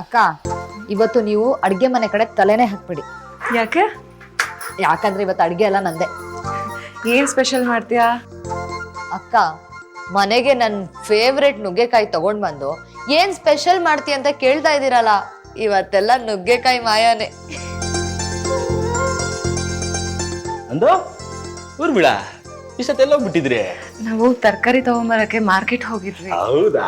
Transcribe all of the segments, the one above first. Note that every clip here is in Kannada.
ಅಕ್ಕ ಇವತ್ತು ನೀವು ಅಡ್ಗೆ ಮನೆ ಕಡೆ ತಲೆನೇ ಹಾಕ್ಬಿಡಿ. ಯಾಕೆ? ಯಾಕಂದ್ರೆ ಇವತ್ತು ಅಡ್ಗೆ ಎಲ್ಲ ನಂದೆ. ಏನ್ ಸ್ಪೆಷಲ್ ಮಾಡ್ತೀಯಾ? ಅಕ್ಕ ಮನೆಗೆ ನನ್ನ ಫೇವ್ರೆಟ್ ನುಗ್ಗೆಕಾಯಿ ತಗೊಂಡ್ ಬಂದು ಏನ್ ಸ್ಪೆಷಲ್ ಮಾಡ್ತೀಯ ಅಂತ ಕೇಳ್ತಾ ಇದ್ದೀರಲ್ಲ ಇವತ್ತೆಲ್ಲ ನುಗ್ಗೆಕಾಯಿ ಮಾಯಾನೆ. ಅಂದು ಊರ್ಮಿಳ ಇಷ್ಟೆಲ್ಲ ಹೋಗ್ಬಿಟ್ಟಿದ್ರಿ? ನಾವು ತರಕಾರಿ ತಗೊಂಬರಕ್ಕೆ ಮಾರ್ಕೆಟ್ ಹೋಗಿದ್ವಿ. ಹೌದಾ?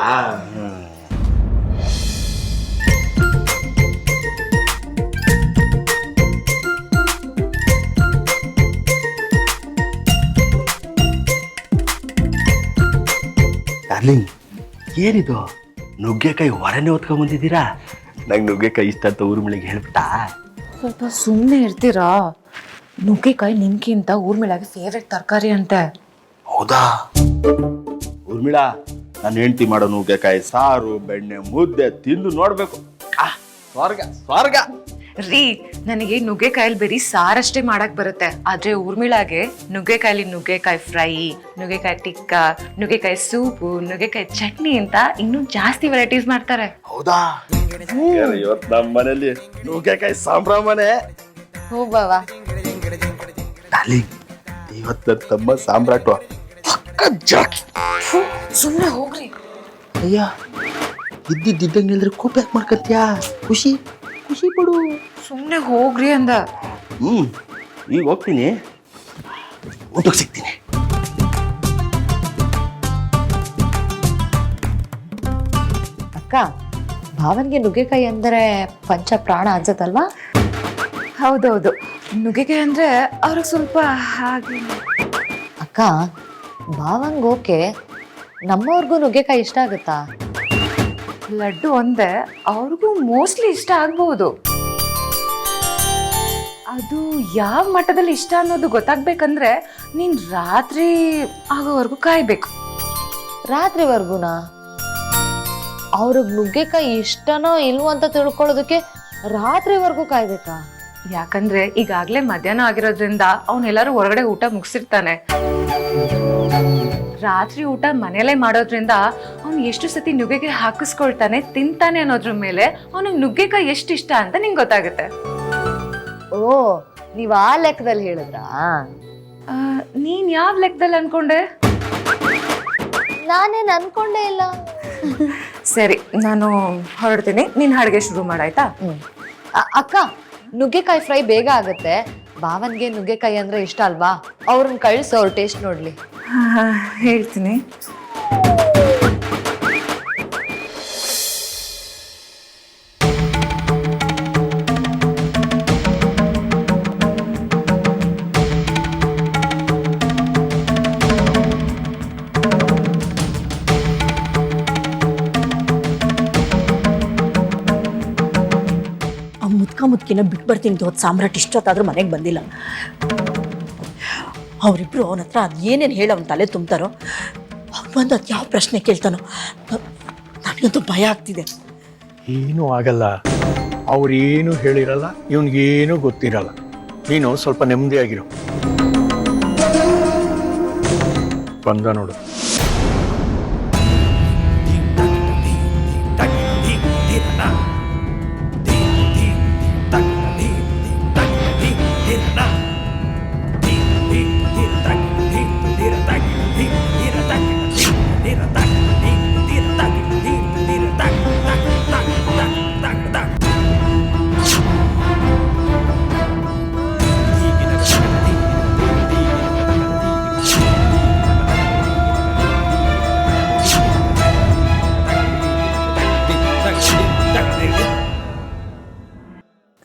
ಡಾರ್ಲಿಂಗ್ ಏನಿದು? ನುಗ್ಗೆಕಾಯಿ ಹೊರನೆ ಹೊತ್ಕೊಂಡ್ ಬಂದಿದ್ದೀರಾ? ನಂಗೆ ನುಗ್ಗೆಕಾಯಿ ಇಷ್ಟ ಅಂತ ಊರ್ಮಿಳಿಗೆ ಹೇಳ್ಬಿಟ್ಟಾ. ಸ್ವಲ್ಪ ಸುಮ್ಮನೆ ಇರ್ತೀರಾ? ನುಗ್ಗೆಕಾಯಿ ನಿಮ್ಗಿಂತ ಊರ್ಮಿಳಾಗೆ ಫೇವ್ರೆಟ್ ತರಕಾರಿ ಅಂತೆ. ಹೌದಾ? ಊರ್ಮಿಳ ನಾನು ಹೆಂಡತಿ ಮಾಡೋ ನುಗ್ಗೆಕಾಯಿ ಸಾರು ಬೆಣ್ಣೆ ಮುದ್ದೆ ತಿಂದು ನೋಡ್ಬೇಕು. ಆ, ಸ್ವರ್ಗ ಸ್ವರ್ಗ. ರೀ ನನಗೆ ನುಗ್ಗೆಕಾಯಲ್ಲಿ ಬರೀ ಸಾರಷ್ಟೇ ಮಾಡಕ್ ಬರುತ್ತೆ. ಆದ್ರೆ ಊರ್ಮಿಳಾಗೆ ನುಗ್ಗೆಕಾಯಲ್ಲಿ ನುಗ್ಗೆಕಾಯಿ ಫ್ರೈ ನುಗ್ಗೆಕಾಯಿ ಟಿಕ್ಕ ನುಗ್ಗೆಕಾಯಿ ಸೂಪು ನುಗ್ಗೆಕಾಯಿ ಚಟ್ನಿ ಅಂತ ಇನ್ನೂ ಜಾಸ್ತಿ ವೆರೈಟೀಸ್ ಮಾಡ್ತಾರೆ. ಹೌದಾ? ಇವತ್ತು ನಮ್ಮ ಮನೇಲಿ ನುಗ್ಗೆಕಾಯಿ ಸಾಂಬ್ರಾಮನೆ ಹ್ಞೂ ಬಾವಾ. ಡಾರ್ಲಿಂಗ್ ಇವತ್ತು ತಮ್ಮ ಸಾಮ್ರಾಟ ಜಾಕಿ. ಸುಮ್ಮನೆ ಹೋಗ್ರಿ. ಅಯ್ಯ ಇದ್ದಿದ್ದಂಗೆ ಹೇಳಿದ್ರೆ ಕೋಪ ಯಾಕೆ ಮಾಡ್ಕತ್ಯಾ? ಖುಷಿ. ಖುಷಿ ಪಡು. ಸುಮ್ಮನೆ ಹೋಗ್ರಿ ಅಂದ. ಹ್ಮ್ ಈಗ ಹೋಗ್ತೀನಿ. ಊಟಕ್ಕೆ ಸಿಗ್ತೀನಿ. ಅಕ್ಕ ಭಾವನ್ಗೆ ನುಗ್ಗೆಕಾಯಿ ಅಂದರೆ ಪಂಚ ಪ್ರಾಣ ಅನ್ಸತ್ತಲ್ವಾ? ಹೌದೌದು. ನುಗ್ಗೆಕಾಯಿ ಅಂದರೆ ಅವ್ರಿಗೆ ಸ್ವಲ್ಪ ಹಾಗೆ. ಅಕ್ಕ ಭಾವಂಗ್ ಓಕೆ. ನಮ್ಮವ್ರಿಗೂ ನುಗ್ಗೆಕಾಯಿ ಇಷ್ಟ ಆಗುತ್ತಾ? ಲಡ್ಡು ಒಂದೇ ಅವ್ರಿಗೂ ಮೋಸ್ಟ್ಲಿ ಇಷ್ಟ ಆಗ್ಬಹುದು ಅದು ಯಾವ ಮಟ್ಟದಲ್ಲಿ ಇಷ್ಟ ಅನ್ನೋದು ಗೊತ್ತಾಗ್ಬೇಕಂದ್ರೆ ನೀನ್ ರಾತ್ರಿ ಆಗೋವರೆಗೂ ಕಾಯ್ಬೇಕು. ರಾತ್ರಿವರೆಗೂನ? ಅವ್ರಿಗೆ ನುಗ್ಗೆಕಾಯಿ ಇಷ್ಟನೋ ಇಲ್ವೋ ಅಂತ ತಿಳ್ಕೊಳ್ಳೋದಕ್ಕೆ ರಾತ್ರಿವರೆಗೂ ಕಾಯ್ಬೇಕಾ? ಯಾಕಂದ್ರೆ ಈಗಾಗ್ಲೇ ಮಧ್ಯಾಹ್ನ ಆಗಿರೋದ್ರಿಂದ ಅವನೆಲ್ಲರೂ ಹೊರಗಡೆ ಊಟ ಮುಗಿಸಿರ್ತಾನೆ. ರಾತ್ರಿ ಊಟ ಮನೆಯಲ್ಲೇ ಮಾಡೋದ್ರಿಂದ ಅವ್ನು ಎಷ್ಟು ಸತಿ ನುಗ್ಗೆಕಾಯಿ ಹಾಕಿಸ್ಕೊಳ್ತಾನೆ ತಿಂತಾನೆ ಅನ್ನೋದ್ರ ಮೇಲೆ ಅವನಿಗೆ ನುಗ್ಗೆಕಾಯಿ ಎಷ್ಟು ಇಷ್ಟ ಅಂತ ನಿಂಗೆ ಗೊತ್ತಾಗುತ್ತೆ. ಓ ನೀವು ಆ ಲೆಕ್ಕದಲ್ಲಿ ಹೇಳಿದ್ರಾ? ಆ, ನೀನ್ ಯಾವ ಲೆಕ್ಕದಲ್ಲಿ ಅನ್ಕೊಂಡೆ? ನಾನೇನ್ ಅನ್ಕೊಂಡೇ ಇಲ್ಲ. ಸರಿ ನಾನು ಹೊರಡ್ತೀನಿ. ನೀನ್ ಅಡುಗೆ ಶುರು ಮಾಡಾಯ್ತಾ ಹ್ಮ್. ಅ- ಅಕ್ಕ ನುಗ್ಗೆಕಾಯಿ ಫ್ರೈ ಬೇಗ ಆಗುತ್ತೆ. ಭಾವನ್ಗೆ ನುಗ್ಗೆಕಾಯಿ ಅಂದ್ರೆ ಇಷ್ಟ ಅಲ್ವಾ? ಅವ್ರನ್ನ ಕಳ್ಸು ಅವ್ರ ಟೇಸ್ಟ್ ನೋಡ್ಲಿ. ಹೇಳ್ತೀನಿ. ಮುದ್ಕ ಮುದ್ಕಿನ ಬಿಟ್ಟು ಬರ್ತೀನಿ ಹೋದ್ ಸಾಮ್ರಾಟ್ ಇಷ್ಟೊತ್ತಾದ್ರೂ ಮನೆಗೆ ಬಂದಿಲ್ಲ. ಅವರಿಬ್ರು ಅವನ ಹತ್ರ ಅದು ಏನೇನು ಹೇಳಿ ಅವನ ತಲೆ ತುಂಬ್ತಾರೋ, ಅವ್ನು ಬಂದು ಅದು ಯಾವ ಪ್ರಶ್ನೆ ಕೇಳ್ತಾನೋ, ನನಗಂತೂ ಭಯ ಆಗ್ತಿದೆ. ಏನೂ ಆಗಲ್ಲ. ಅವ್ರೇನು ಹೇಳಿರಲ್ಲ, ಇವನಿಗೇನು ಗೊತ್ತಿರಲ್ಲ. ನೀನು ಸ್ವಲ್ಪ ನೆಮ್ಮದಿಯಾಗಿರು. ಬಂದ ನೋಡು.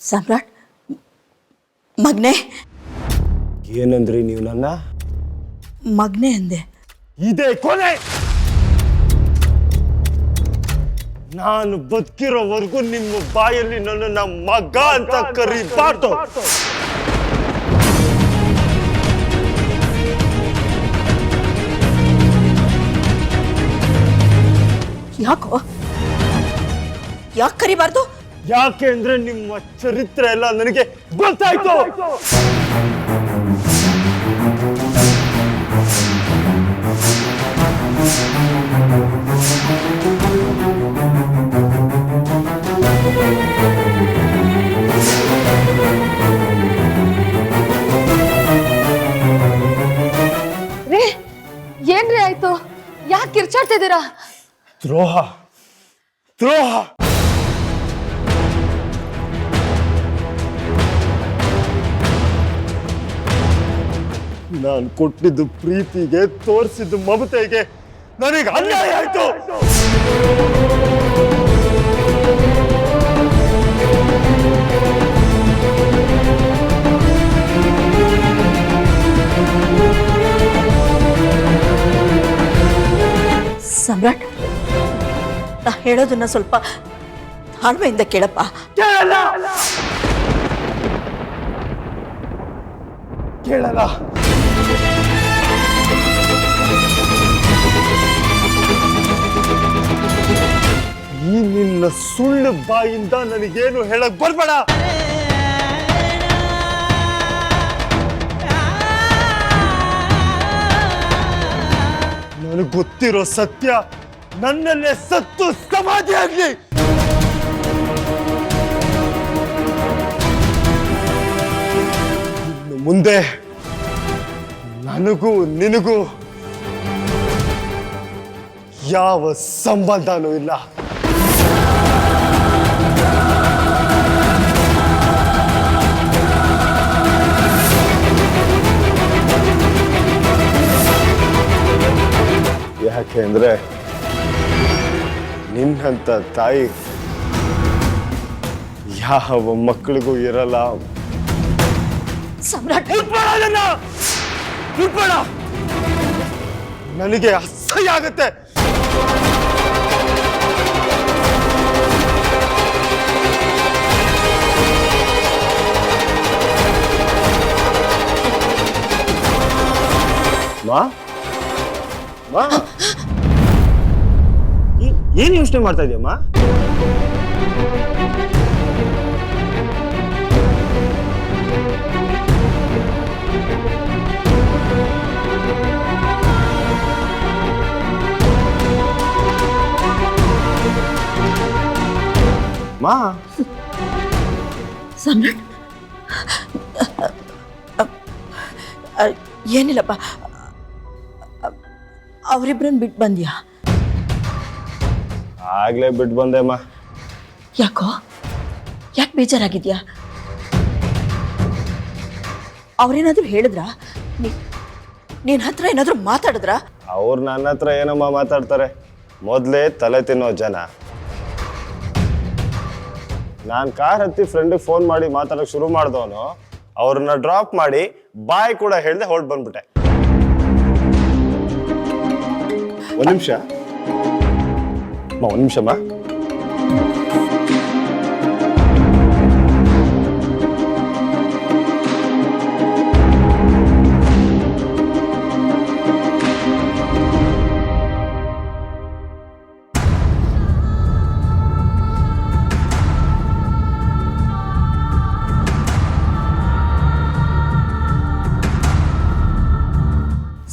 ಸಾಮ್ರಾಟ್ ಮಗ್ನೆ. ಏನಂದ್ರಿ ನೀವು ನನ್ನ? ಮಗ್ನೆ ಅಂದೆ. ಇದೇ ಕೊನೆ ನಾನು ಬದುಕಿರೋವರೆಗೂ ನಿಮ್ಮ ಬಾಯಲ್ಲಿ ನನ್ನನ್ನ ಮಗ ಅಂತ ಕರಿಬಾರ್ದು. ಯಾಕೋ? ಯಾಕೆ ಕರಿಬಾರ್ದು? ಯಾಕೆ ಅಂದ್ರೆ ನಿಮ್ಮ ಚರಿತ್ರೆ ಎಲ್ಲ ನನಗೆ ಗೊತ್ತಾಯ್ತು. ರೀ ಏನ್ರಿ ಆಯ್ತು? ಯಾಕೆ ಕಿರ್ಚಾಡ್ತಿದ್ದೀರಾ ದ್ರೋಹ. ದ್ರೋಹ. ನಾನು ಕೊಟ್ಟಿದ್ದು ಪ್ರೀತಿಗೆ ತೋರಿಸಿದ್ದು ಮಮತೆಗೆ. ನನಗೆ ಅನ್ಯಾಯ ಆಯ್ತು. ಸಮ್ರಾಟ್ ನಾ ಹೇಳೋದನ್ನ ಸ್ವಲ್ಪ ತಾಳ್ಮೆಯಿಂದ ಕೇಳಪ್ಪ. ಕೇಳಲ್ಲ! ಈ ನಿನ್ನ ಸುಳ್ಳು ಬಾಯಿಂದ ನನಗೇನು ಹೇಳಕ್ ಬರ್ಬೇಡ. ನನಗೆ ಗೊತ್ತಿರೋ ಸತ್ಯ ನನ್ನಲ್ಲೇ ಸತ್ತು ಸಮಾಧಿ ಆಗ್ಲಿ. ಮುಂದೆ ನನಗೂ ನಿನಗೂ ಯಾವ ಸಂಬಂಧನೂ ಇಲ್ಲ. ಅಂದ್ರೆ ನಿನ್ನಂಥ ತಾಯಿ ಯಾವ ಮಕ್ಕಳಿಗೂ ಇರಲ್ಲ. ಸಮ್ರಾಟ್! ನನಗೆ ಅಸಹ್ಯ ಆಗುತ್ತೆ. ಮಾ ಮಾ. ಏನ್ ಯೋಚನೆ ಮಾಡ್ತಾ ಇದೆಯಮ್ಮ ಮಾ. ಸಮ್ರಾಟ್ ಏನಿಲ್ಲಪ್ಪ. ಅವರಿಬ್ಬರನ್ನ ಬಿಟ್ಟು ಬಂದ್ಯಾ? ಆಗ್ಲೇ ಬಿಟ್ಟು ಬಂದೆಮ್ಮ ಯಾಕೋ? ಯಾಕೆ ಬೇಜಾರಾಗಿದ್ಯಾ? ಅವ್ರೇನಾದ್ರೂ ಹೇಳಿದ್ರಾ? ನೀನ್ ಹತ್ರ ಏನಾದ್ರೂ ಮಾತಾಡಿದ್ರಾ? ಅವ್ರು ನನ್ನ ಹತ್ರ ಏನಮ್ಮ ಮಾತಾಡ್ತಾರೆ? ಮೊದಲೇ ತಲೆ ತಿನ್ನೋ ಜನ. ನಾನು ಕಾರ್ ಹತ್ತಿ ಫ್ರೆಂಡಿಗೆ ಫೋನ್ ಮಾಡಿ ಮಾತಾಡೋಕೆ ಶುರು ಮಾಡಿದವನು ಅವ್ರನ್ನ ಡ್ರಾಪ್ ಮಾಡಿ ಬಾಯ್ ಕೂಡ ಹೇಳ್ದೆ ಹೊರಟು ಬಂದ್ಬಿಟ್ಟೆ. ಒಂದು ನಿಮಿಷ. ಒಂದು ನಿಮಿಷಮ್ಮ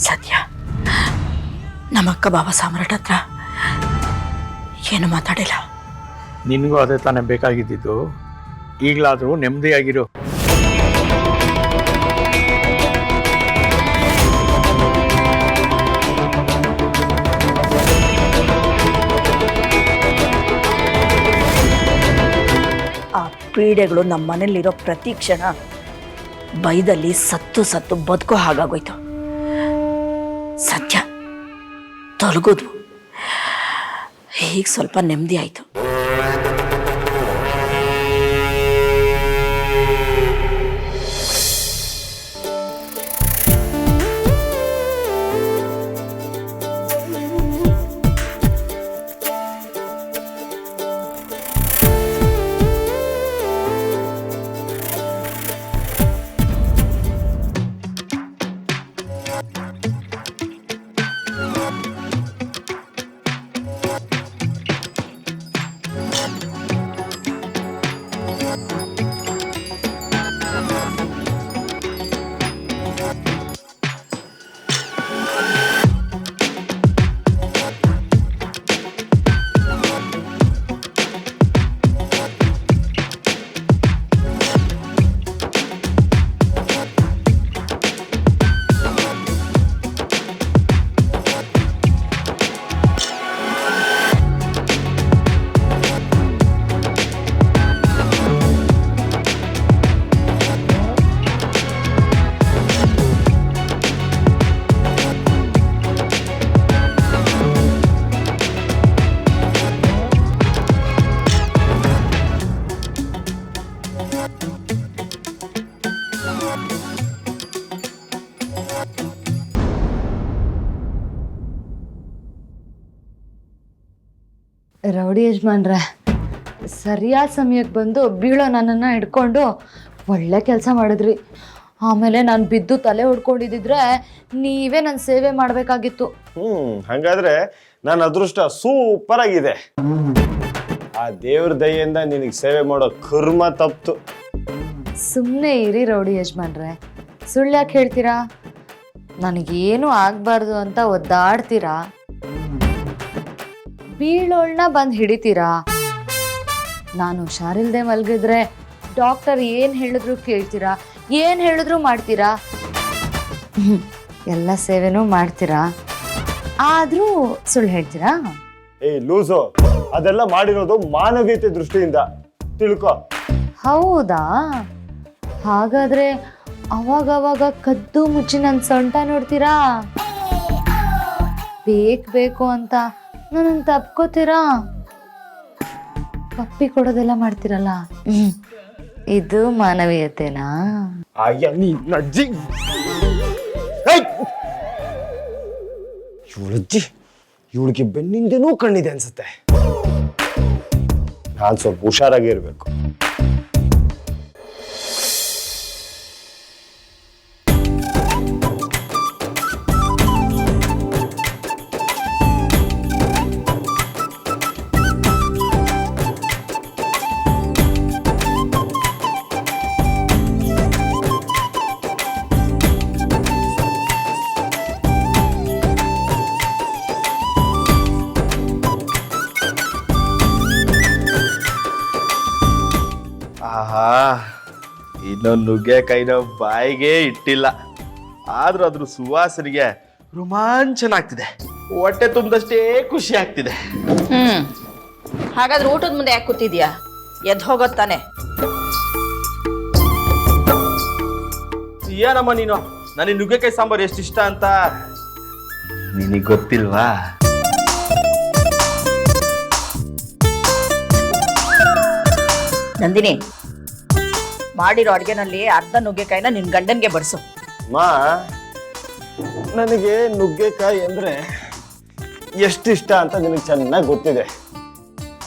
ಸದ್ಯ ನಮ್ಮ ಅಕ್ಕ ಬಾಬಾ ಸಾಮ್ರಾಟ್ ಹತ್ರ ಏನು ಮಾತಾಡಿಲ್ಲ. ನಿನಗೂ ಅದೇ ತಾನೇ ಬೇಕಾಗಿದ್ದಿದ್ದು. ಈಗಲಾದರೂ ನೆಮ್ಮದಿಯಾಗಿರು. ಆ ಪೀಡೆಗಳು ನಮ್ಮ ಮನೇಲಿರೋ ಪ್ರತಿ ಕ್ಷಣ ಬೈದಲ್ಲಿ ಸತ್ತು ಸತ್ತು ಬದುಕೋ ಹಾಗಾಗೋಯ್ತು. ಸತ್ಯ ತೊಲಗೋದು ಈಗ ಸ್ವಲ್ಪ ನೆಮ್ಮದಿ ಆಯ್ತು. ರೌಡಿ ಯಜಮಾನ್ರೆ ಸರಿಯಾದ ಸಮಯಕ್ಕೆ ಬಂದು ಬೀಳೋ ನನ್ನನ್ನು ಹಿಡ್ಕೊಂಡು ಒಳ್ಳೆ ಕೆಲಸ ಮಾಡಿದ್ರಿ. ಆಮೇಲೆ ನಾನು ಬಿದ್ದು ತಲೆ ಹೊಡ್ಕೊಂಡಿದ್ದಿದ್ರೆ ನೀವೇ ನನ್ನ ಸೇವೆ ಮಾಡಬೇಕಾಗಿತ್ತು. ಹ್ಞೂ ಹಾಗಾದ್ರೆ ನನ್ನ ಅದೃಷ್ಟ ಸೂಪರ್ ಆಗಿದೆ. ಆ ದೇವ್ರ ದಯೆಯಿಂದ ನಿನಗೆ ಸೇವೆ ಮಾಡೋ ಕರ್ಮ ತಪ್ತು. ಸುಮ್ಮನೆ ಇರಿ ರೌಡಿ ಯಜಮಾನ್ರೆ ಸುಳ್ಳು ಯಾಕೆ ಹೇಳ್ತೀರಾ? ನನಗೇನು ಆಗಬಾರ್ದು ಅಂತ ಒದ್ದಾಡ್ತೀರಾ? ಬೀಳೋಳ್ನ ಬಂದು ಹಿಡಿತೀರಾ? ನಾನು ಹುಷಾರಿಲ್ದೆ ಮಲಗಿದ್ರೆ ಡಾಕ್ಟರ್ ಏನು ಹೇಳಿದ್ರು ಕೇಳ್ತೀರಾ? ಏನು ಹೇಳಿದ್ರು ಮಾಡ್ತೀರಾ? ಎಲ್ಲ ಸೇವೆನೂ ಮಾಡ್ತೀರಾ? ಆದರೂ ಸುಳ್ಳು ಹೇಳ್ತೀರಾ? ಏ ಲೂಸು ಅದೆಲ್ಲ ಮಾಡಿರೋದು ಮಾನವೀಯತೆ ದೃಷ್ಟಿಯಿಂದ. ತಿಳ್ಕೊ. ಹೌದಾ? ಹಾಗಾದ್ರೆ ಅವಾಗವಾಗ ಕದ್ದು ಮುಚ್ಚಿ ನನ್ನ ಸೊಂಟ ನೋಡ್ತೀರಾ? ಬೇಕು ಬೇಕು ಅಂತ ನನ್ನ ತಪ್ಕೋತೀರಾ? ಪಪ್ಪಿ ಕೊಡೋದೆಲ್ಲ ಮಾಡ್ತೀರಲ್ಲ? ಇದು ಮಾನವೀಯತೆನಾ? ಅಯ್ಯ ನೀ ಅಜ್ಜಿ ಇವಳಜ್ಜಿ ಇವಳಿಗೆ ಬೆನ್ನಿಂದೇನೂ ಕಣ್ಣಿದೆ ಅನ್ಸುತ್ತೆ. ನಾನು ಸ್ವಲ್ಪ ಹುಷಾರಾಗಿರ್ಬೇಕು ನುಗ್ಗೆಕಾಯಿನ ಬಾಯಿಗೆ ಇಟ್ಟಿಲ್ಲ. ಆದ್ರೂ ಅದ್ರ ಸುವಾಸನೆಗೆ ರೋಮಾಂಚನ ಆಗ್ತಿದೆ ಹೊಟ್ಟೆ ತುಂಬದಷ್ಟೇ ಖುಷಿ ಆಗ್ತಿದೆ ಹ್ಮ್. ಹಾಗಾದ್ರೆ ಊಟದ ಮುಂದೆ ಯಾಕೆ ಕೂತಿದ್ಯಾ? ಎದ್ದು ಹೋಗೋತ್ತಾನೆ ಏನಮ್ಮ ನೀನು? ನನಗೆ ನುಗ್ಗೆಕಾಯಿ ಸಾಂಬಾರು ಎಷ್ಟು ಇಷ್ಟ ಅಂತ? ನಿನಗೆ ಗೊತ್ತಿಲ್ವಾ? ನಂದಿನಿ ಮಾಡಿರೋ ಅಡ್ಗೆನಲ್ಲಿ ಅರ್ಧ ನುಗ್ಗೆಕಾಯಿನ ನಿನ್ ಗಂಡನ್ಗೆ ಬಡಿಸು ಮಾ, ನನಗೆ ನುಗ್ಗೆಕಾಯಿ ಅಂದ್ರೆ ಇಷ್ಟ ಅಂತ ನಿನಗೆ ಚೆನ್ನಾಗಿ ಗೊತ್ತಿದೆ.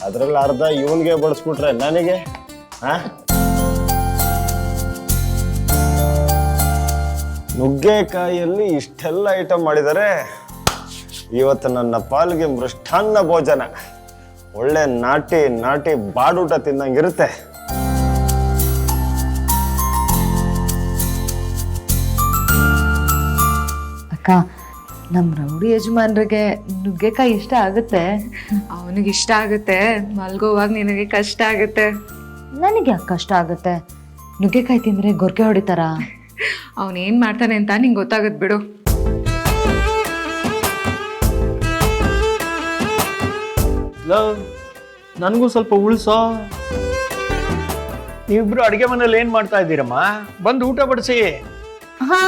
ಅದ್ರಲ್ಲಿ ಅರ್ಧ ಇವನ್ಗೆ ಬಡಿಸ್ಬಿಟ್ರೆ ನನಗೆ, ಆ? ನುಗ್ಗೆಕಾಯಿಯಲ್ಲಿ ಇಷ್ಟೆಲ್ಲ ಐಟಮ್ ಮಾಡಿದರೆ ಇವತ್ತು ನನ್ನ ಪಾಲಿಗೆ ಮೃಷ್ಟಾನ್ನ ಭೋಜನ. ಒಳ್ಳೆ ನಾಟಿ ನಾಟಿ ಬಾಡೂಟ ತಿನ್ನಂಗಿರುತ್ತೆ ಅಕ್ಕ ನಮ್ಮ ರೌಡಿ ಯಜಮಾನ್ರಿಗೆ ನುಗ್ಗೆಕಾಯಿ ಇಷ್ಟ ಆಗುತ್ತೆ. ಅವನಿಗೆ ಇಷ್ಟ ಆಗುತ್ತೆ. ಮಲ್ಗೋವಾಗ ನಿನಗೆ ಕಷ್ಟ ಆಗುತ್ತೆ. ನನಗೆ ಯಾಕೆ ಕಷ್ಟ ಆಗುತ್ತೆ? ನುಗ್ಗೆಕಾಯಿ ತಿಂದ್ರೆ ಗೊರ್ಕೆ ಹೊಡಿತಾರ? ಅವನು ಏನು ಮಾಡ್ತಾನೆ ಅಂತ ನಿಂಗೆ ಗೊತ್ತಾಗುತ್ತೆ ಬಿಡು. ನನಗೂ ಸ್ವಲ್ಪ ಉಳಿಸೋ. ನೀವಿಬ್ರು ಅಡುಗೆ ಮನೇಲಿ ಏನು ಮಾಡ್ತಾ ಇದ್ದೀರಮ್ಮ? ಬಂದು ಊಟ ಬಡಿಸಿ. ಹಾ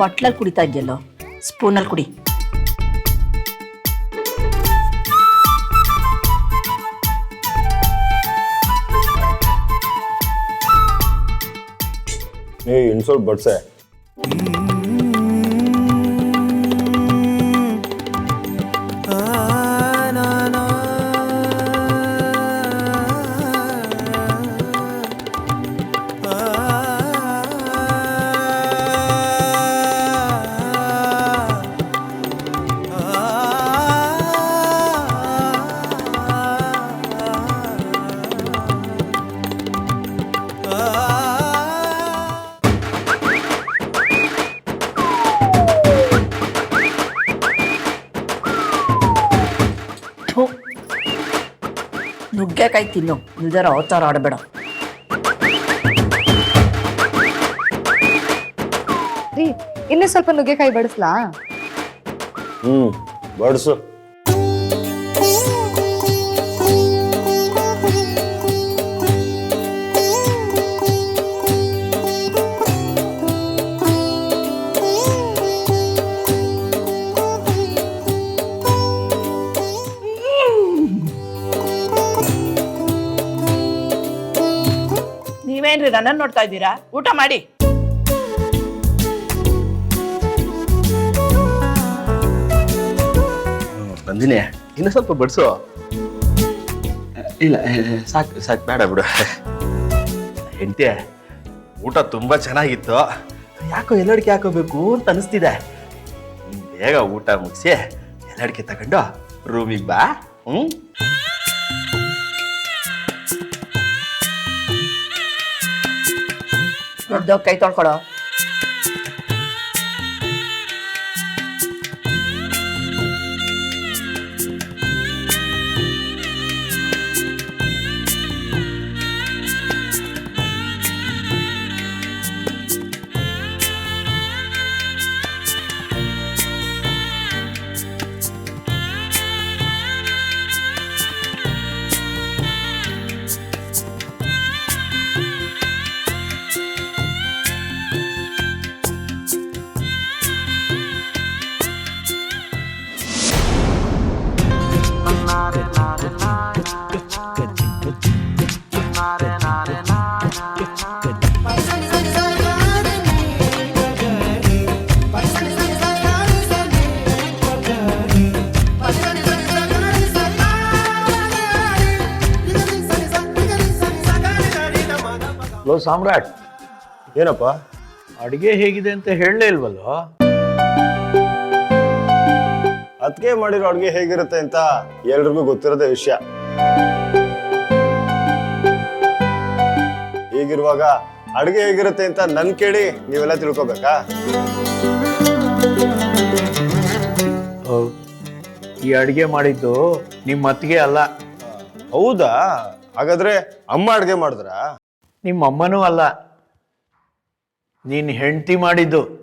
ಬಟ್ಲಲ್ಲಿ ಕುಡಿತಾ ಇದೆಯಲ್ಲೋ ಸ್ಪೂನಲ್ಲಿ ಕುಡಿ ಏ ಇನ್ಸೊಲ್ ಬಡ್ಸೆ ನುಗ್ಗೆಕಾಯಿ ತಿನ್ನು. ನಿಜರ ಅವತಾರ ಆಡಬೇಡ. ರೀ ಇನ್ನೂ ಸ್ವಲ್ಪ ನುಗ್ಗೆಕಾಯಿ ಬಡಿಸ್ಲಾ? ಹ್ಮ್ ಬಡ್ಸು. ನೀವೇನ್ರಿ ನನ್ನನ್ನು ನೋಡ್ತಾ ಇದ್ದೀರಾ? ಊಟ ಮಾಡಿ. ಬಂದಿನಿ ಇನ್ನು ಸ್ವಲ್ಪ ಬಡಿಸು. ಇಲ್ಲ ಸಾಕು ಸಾಕು, ಬೇಡ ಬಿಡು. ಹೆಂಡತಿ, ಊಟ ತುಂಬಾ ಚೆನ್ನಾಗಿತ್ತು. ಯಾಕೋ ಎಲ್ಲಡಿಕೆ ಹಾಕೋಬೇಕು ಅಂತ ಅನಿಸ್ತಿದೆ. ಬೇಗ ಊಟ ಮುಗಿಸಿ ಎಲ್ಲಡಿಕೆ ತಗೊಂಡು ರೂಮಿಗೆ ಬಾ. ಹ್ಮ್? দরকারি তর করো। ಸಾಮ್ರಾಟ್. ಏನಪ್ಪ? ಅಡಿಗೆ ಹೇಗಿದೆ ಅಂತ ಹೇಳಲೇ ಇಲ್ವಲ್ಲೋ? ಅದಕ್ಕೆ ಮಾಡಿರೋ ಅಡುಗೆ ಹೇಗಿರುತ್ತೆ ಅಂತ ಎಲ್ರಿಗೂ ಗೊತ್ತಿರೋದೇ ವಿಷಯ. ಹೀಗಿರುವಾಗ ಅಡುಗೆ ಹೇಗಿರುತ್ತೆ ಅಂತ ನನ್ ಕೇಳಿ ನೀವೆಲ್ಲ ತಿಳ್ಕೊಬೇಕಾ? ಈ ಅಡಿಗೆ ಮಾಡಿದ್ದು ನಿಮ್ಮ ಅತ್ತಿಗೆ ಅಲ್ಲ. ಹೌದಾ? ಹಾಗಾದ್ರೆ ಅಮ್ಮ ಅಡುಗೆ ಮಾಡಿದ್ರಾ? ನಿಮ್ಮ ಅಮ್ಮನೂ ಅಲ್ಲ. ನೀನು ಹೆಂಡತಿ ಮಾಡಿದ್ದು.